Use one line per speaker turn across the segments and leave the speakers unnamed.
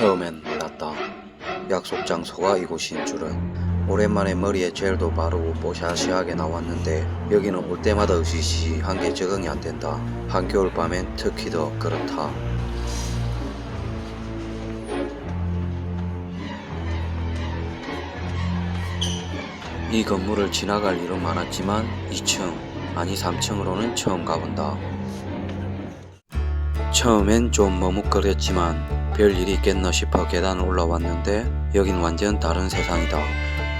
처음엔 몰랐다. 약속 장소가 이곳인 줄은. 오랜만에 머리에 젤도 바르고 뽀샤시하게 나왔는데 여기는 올 때마다 으시시한 게 적응이 안 된다. 한겨울 밤엔 특히 더 그렇다. 이 건물을 지나갈 일은 많았지만 2층, 아니 3층으로는 처음 가본다. 처음엔 좀 머뭇거렸지만 별 일이 있겠나 싶어 계단을 올라왔는데 여긴 완전 다른 세상이다.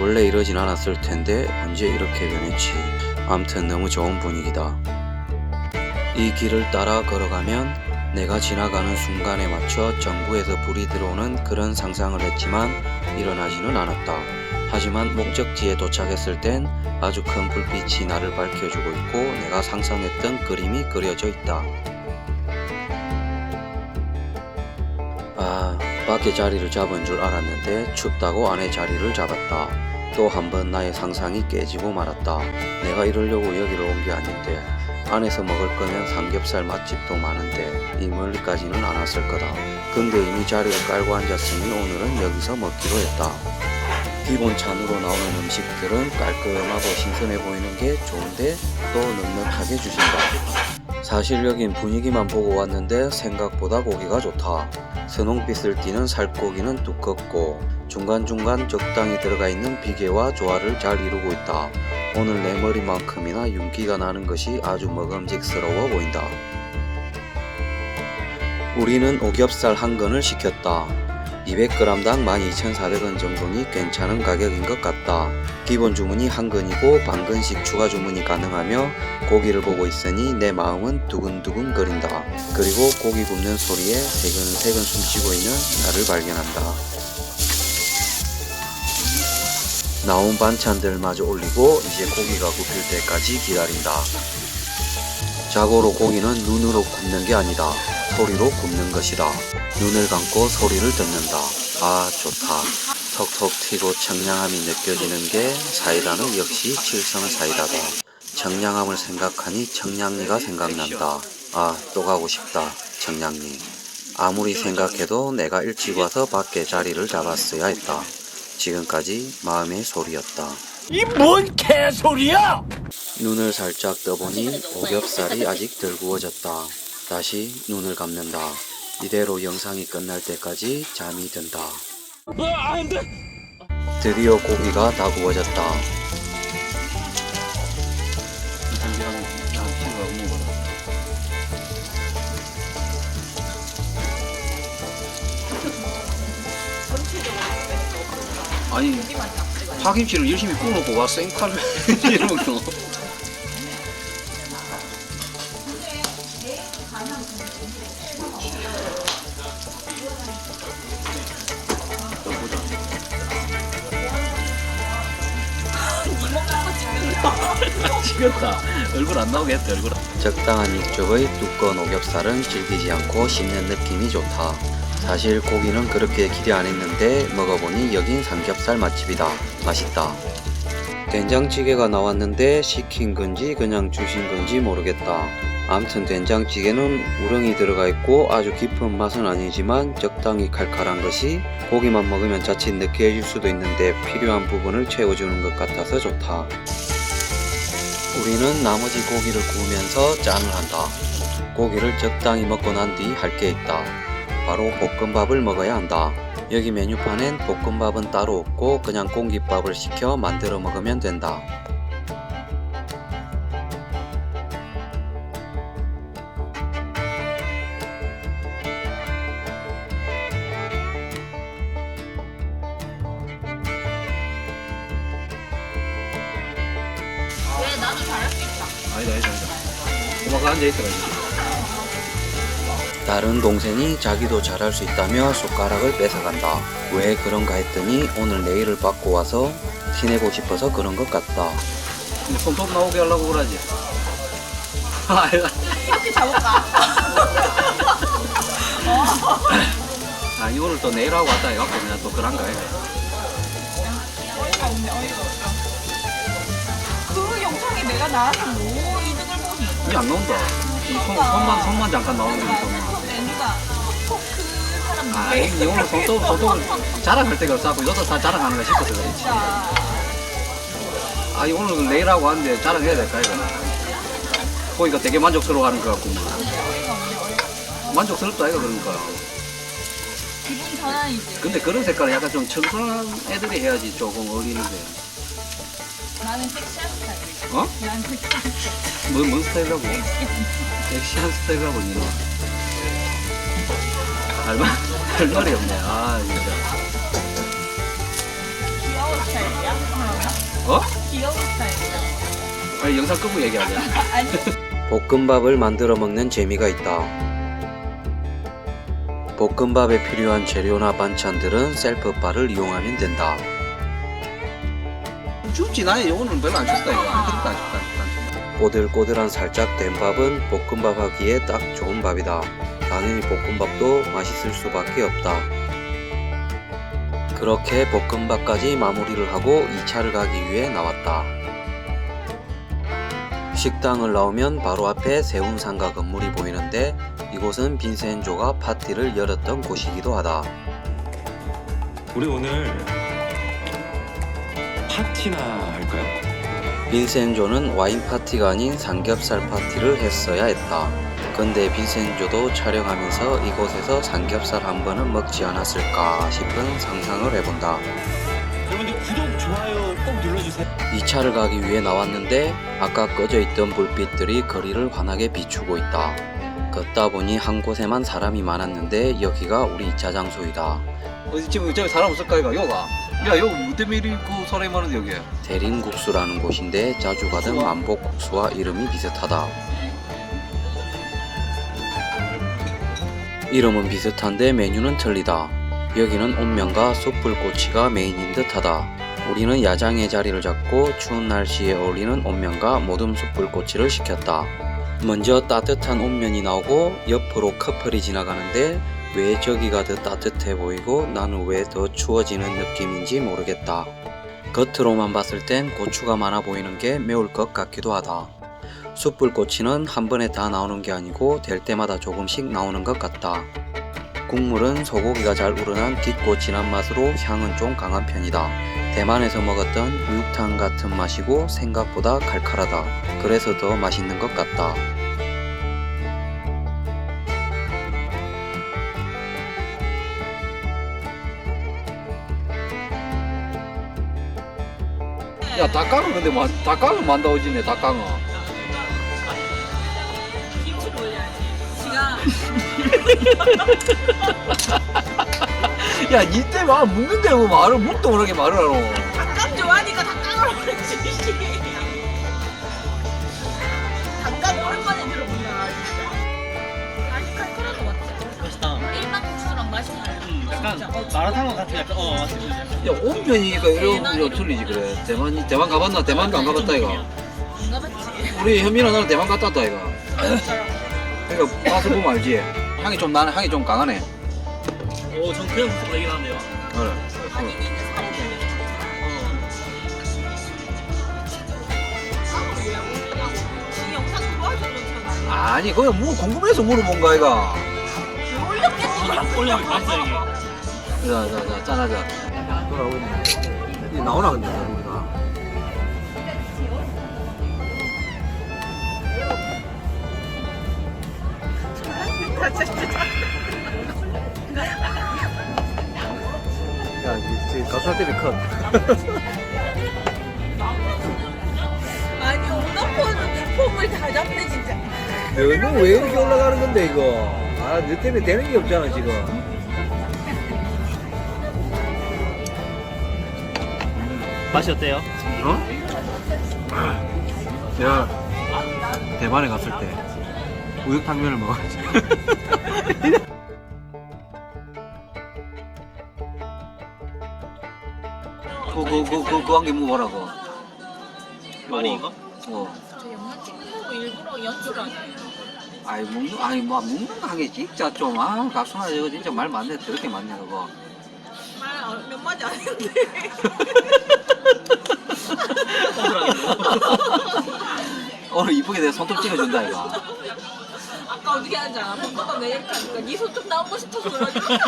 원래 이러진 않았을 텐데 언제 이렇게 변했지. 암튼 너무 좋은 분위기다. 이 길을 따라 걸어가면 내가 지나가는 순간에 맞춰 전구에서 불이 들어오는 그런 상상을 했지만 일어나지는 않았다. 하지만 목적지에 도착했을 땐 아주 큰 불빛이 나를 밝혀주고 있고 내가 상상했던 그림이 그려져 있다. 아, 밖에 자리를 잡은 줄 알았는데 춥다고 안에 자리를 잡았다. 또 한 번 나의 상상이 깨지고 말았다. 내가 이러려고 여기를 온게 아닌데 안에서 먹을 거면 삼겹살 맛집도 많은데 이 멀리까지는 안 왔을 거다. 근데 이미 자리를 깔고 앉았으니 오늘은 여기서 먹기로 했다. 기본 찬으로 나오는 음식들은 깔끔하고 신선해 보이는 게 좋은데 또 넉넉하게 주신다. 사실 여긴 분위기만 보고 왔는데 생각보다 고기가 좋다. 선홍빛을 띠는 살코기는 두껍고 중간중간 적당히 들어가 있는 비계와 조화를 잘 이루고 있다. 오늘 내 머리만큼이나 윤기가 나는 것이 아주 먹음직스러워 보인다. 우리는 오겹살 한 건을 시켰다. 200g당 12,400원 정도니 괜찮은 가격인 것 같다. 기본 주문이 한 건이고 반건씩 추가 주문이 가능하며 고기를 보고 있으니 내 마음은 두근두근 거린다. 그리고 고기 굽는 소리에 세근세근 숨쉬고 있는 나를 발견한다. 나온 반찬들 마저 올리고 이제 고기가 굽힐 때까지 기다린다. 자고로 고기는 눈으로 굽는 게 아니다. 소리로 굽는 것이다. 눈을 감고 소리를 듣는다. 아, 좋다. 톡톡 튀고 청량함이 느껴지는 게 사이다는 역시 칠성 사이다다. 청량함을 생각하니 청량리가 생각난다. 아, 또 가고 싶다. 청량리. 아무리 생각해도 내가 일찍 와서 밖에 자리를 잡았어야 했다. 지금까지 마음의 소리였다.
이 뭔 개소리야!
눈을 살짝 떠보니 오겹살이 아직 덜 구워졌다. 다시 눈을 감는다. 이대로 영상이 끝날 때까지 잠이 든다.
아!
드디어 고기가 다 구워졌다.
아니 파김치를 열심히 구워놓고 와 생칼을 이러고 찍었다 얼굴 안 나오게 했다 얼굴
적당한 육즙의 두꺼운 오겹살은 질기지 않고 씹는 느낌이 좋다. 사실 고기는 그렇게 기대 안 했는데 먹어보니 여긴 삼겹살 맛집이다. 맛있다. 된장찌개가 나왔는데 시킨 건지 그냥 주신 건지 모르겠다. 암튼 된장찌개는 우렁이 들어가 있고 아주 깊은 맛은 아니지만 적당히 칼칼한 것이 고기만 먹으면 자칫 느끼해질 수도 있는데 필요한 부분을 채워주는 것 같아서 좋다. 우리는 나머지 고기를 구우면서 짠을 한다. 고기를 적당히 먹고 난 뒤 할 게 있다. 바로 볶음밥을 먹어야 한다. 여기 메뉴판엔 볶음밥은 따로 없고 그냥 공깃밥을 시켜 만들어 먹으면 된다.
아니다 아니다 아니다 고마가 앉아있더라 지금
다른 동생이 자기도 잘할 수 있다며 숟가락을 뺏어간다. 왜 그런가 했더니 오늘 내일을 받고 와서 티내고 싶어서 그런 것 같다.
근데 손톱 나오게 하려고 그러지 아이고.
이렇게 잡을까?
아 이거를 또 내일 하고 왔다 해갖고 그냥 또 그런가 해
어이가 없네, 어이가 없다. 그 영상이 내가 나한테 뭐 이득을 보니?
이게 안 나온다 이 손, 손만 손만 잠깐 나오는 거니까
내 누가 꼭그 사람
아, 이 오늘 손톱, 손톱을 자랑할 데가 없어갖고 이것도 다 자랑하는 거 싶어서 그렇지.
진짜.
아, 이 오늘 내일하고 하는데 자랑해야 될까, 이거? 보니까 되게 만족스러워 하는 것 같구만. 만족스럽다, 이거 그러니까.
기분 전환이지.
근데 그런 색깔은 약간 좀 청순한 애들이 해야지 조금 어울리는데.
나는 섹시한 스타일.
어?
난 섹시한 스타일.
뭐, 뭔 스타일이라고? 섹시한 스타일이라고, 니는. 할 말, 할 말이 없네. 아, 진짜.
귀여운 스타일이야?
어?
귀여운 스타일이야?
아니, 영상 끄고 얘기하자.
아니.
볶음밥을 만들어 먹는 재미가 있다. 볶음밥에 필요한 재료나 반찬들은 셀프바를 이용하면 된다.
춥지, 나는 오늘은 별로 안 춥다, 이거. 안 춥다, 안 춥다, 안 춥다.
꼬들꼬들한 살짝 된 밥은 볶음밥 하기에 딱 좋은 밥이다. 당연히 볶음밥도 맛있을 수밖에 없다. 그렇게 볶음밥까지 마무리를 하고 2차를 가기 위해 나왔다. 식당을 나오면 바로 앞에 세운 상가 건물이 보이는데 이곳은 빈센조가 파티를 열었던 곳이기도 하다.
우리 오늘 파티나 할까요?
빈센조는 와인 파티가 아닌 삼겹살 파티를 했어야 했다. 근데 빈센조도 촬영하면서 이곳에서 삼겹살 한 번은 먹지 않았을까 싶은 상상을 해본다.
여러분들 구독, 좋아요 꼭 눌러주세요.
2차를 가기 위해 나왔는데 아까 꺼져 있던 불빛들이 거리를 환하게 비추고 있다. 걷다 보니 한 곳에만 사람이 많았는데 여기가 우리 2차 장소이다.
어디 지금 저기 사람 없을까, 이거? 여가. 야, 여기 무대미리 그 사람이 많은데, 여기.
대림국수라는 곳인데 자주 가던 만복국수와 이름이 비슷하다. 이름은 비슷한데 메뉴는 틀리다. 여기는 온면과 숯불꼬치가 메인인 듯하다. 우리는 야장의 자리를 잡고 추운 날씨에 어울리는 온면과 모듬 숯불꼬치를 시켰다. 먼저 따뜻한 온면이 나오고 옆으로 커플이 지나가는데 왜 저기가 더 따뜻해 보이고 나는 왜 더 추워지는 느낌인지 모르겠다. 겉으로만 봤을 땐 고추가 많아 보이는 게 매울 것 같기도 하다. 숯불꼬치는 한 번에 다 나오는 게 아니고 될 때마다 조금씩 나오는 것 같다. 국물은 소고기가 잘 우러난 깊고 진한 맛으로 향은 좀 강한 편이다. 대만에서 먹었던 우육탕 같은 맛이고 생각보다 칼칼하다. 그래서 더 맛있는 것 같다.
야, 닭강은 근데 뭐, 닭강은 만다오지네, 닭강은.
김치 올려야지. 지가
야, 니 때문에 아, 묻는데 뭐 말을, 묵도 모르게 말을 하노.
닭감 좋아하니까 닭감을 올려주시.
약간 마라탕 같은 약간 어.
야, 온면이니까 이런 거 틀리지, 그래. 대만, 대만 가봤나? 대만도 안 가봤다, 이거.
안 가봤지?
우리 현민아 나는 대만 갔다 왔다, 이거. 그러니까 맛을 보면 알지. 향이 좀 나는 향이 좀 강하네.
오전 그냥 국수 얘기 나는데요.
그래.
아니 니는 살이 들려. 이 영상 도와주는 거
아니, 그냥 뭐 궁금해서 물어본 거야, 이거.
올렸겠지?
올려 맛있어 이게.
자, 자, 자, 짠하자. 돌아오고 있네. 이 나오나, 근데, 우리가. 야, 이 가수 할 때는 컷.
아니 오너폰 폼을 다 잡네 진짜.
너는 왜 이렇게 올라가는 건데, 이거? 아, 너 때문에 되는 게 없잖아, 지금.
맛이 어때요?
어? 내가 대만에 갔을 때 우육탕면을 먹었지. 그그그그그한게 뭐라고?
많이 이거?
어.
저 영상 찍는다고 일부러 연출하네.
아이 먹는 아니 뭐 먹는 한게 진짜 좀아 가수나 저거 진짜 말 많네 더럽게 많네 그거.
말 몇 마디 안 했는데.
오늘 이쁘게 내가 손톱 찍어준다 이거.
아까 아까 어떻게 하는지 알아? 볶음밥 내 이렇게 하니까 니손좀 나오고 싶어서 그러지 거야.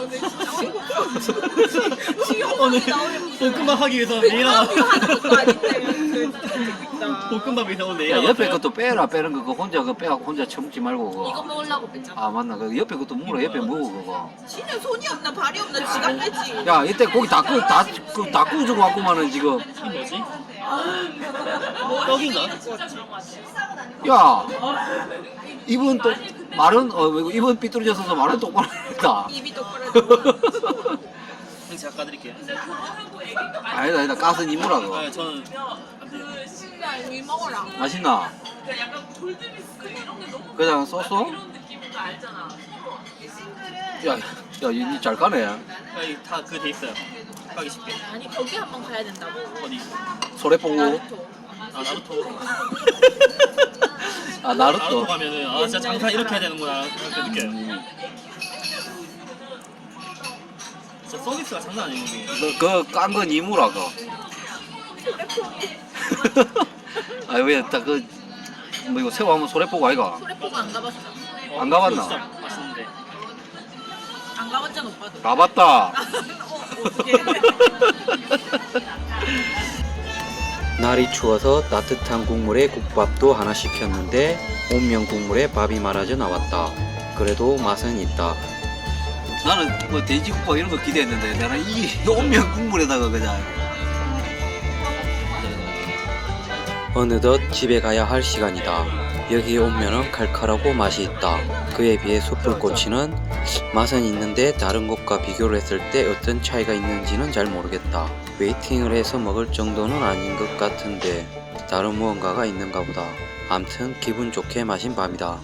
근데 진짜 어이가 없어. 지금
오늘
나오는 무슨
볶음밥 하기 위해서 내일 하나
이거 하는 것도 아닌데. 그래서 찍고 있다.
볶음밥이 나오면 내일
야
하나
옆에 것도 빼라 빼는 거 그거 혼자 그거 빼갖고 혼자 처먹지 말고
이거
그거
먹으려고 뺐잖아.
아 맞나 그 옆에 것도 물어 옆에 먹어 그거
진짜 손이 없나 발이 없나 지가 빼지.
야 이때 고기 다 구워 다, 그, 다 구워주고 왔구만은 지금
이게 뭐지? 떡인가?
야 이분 또 말은 어 이거 이분 삐뚤어져서 말은 똑바로 했다
입이 똑바로.
형 제가 까드릴게요
아니다 아니다 가스 니무라고
아, 저는
야 이거 먹어라.
맛있나? 그냥 소스? 야, 야, 이잘 까네.
여기 다그 돼 있어요 까기 쉽게
아니 거기 한번 가야 된다고.
어디?
소래포구.
나루토.
아 나루토
아,
나루토
나루토.
가면은 아 진짜 장판 이렇게 해야 되는구나 이렇게 느껴요
음,
진짜 서비스가 장난 아니에요 여기
그, 깐건 이무라고. 아, 왜, 딱 그, 뭐 이거 새우 하면 소래포구 아이가?
소래포구 안 가봤어.
어,
안 가봤나?
진짜 맛있는데
안 가봤잖아 오빠도.
가봤다.
어, 어떻게?
날이 추워서 따뜻한 국물에 국밥도 하나 시켰는데 온면 국물에 밥이 말아져 나왔다. 그래도 맛은 있다.
나는 뭐 돼지국밥 이런 거 기대했는데, 나는 이 온면 국물에다가 그냥.
어느덧 집에 가야 할 시간이다. 여기에 오면은 칼칼하고 맛이 있다. 그에 비해 숯불꼬치는 맛은 있는데 다른 곳과 비교를 했을 때 어떤 차이가 있는지는 잘 모르겠다. 웨이팅을 해서 먹을 정도는 아닌 것 같은데 다른 무언가가 있는가 보다. 암튼 기분 좋게 마신 밤이다.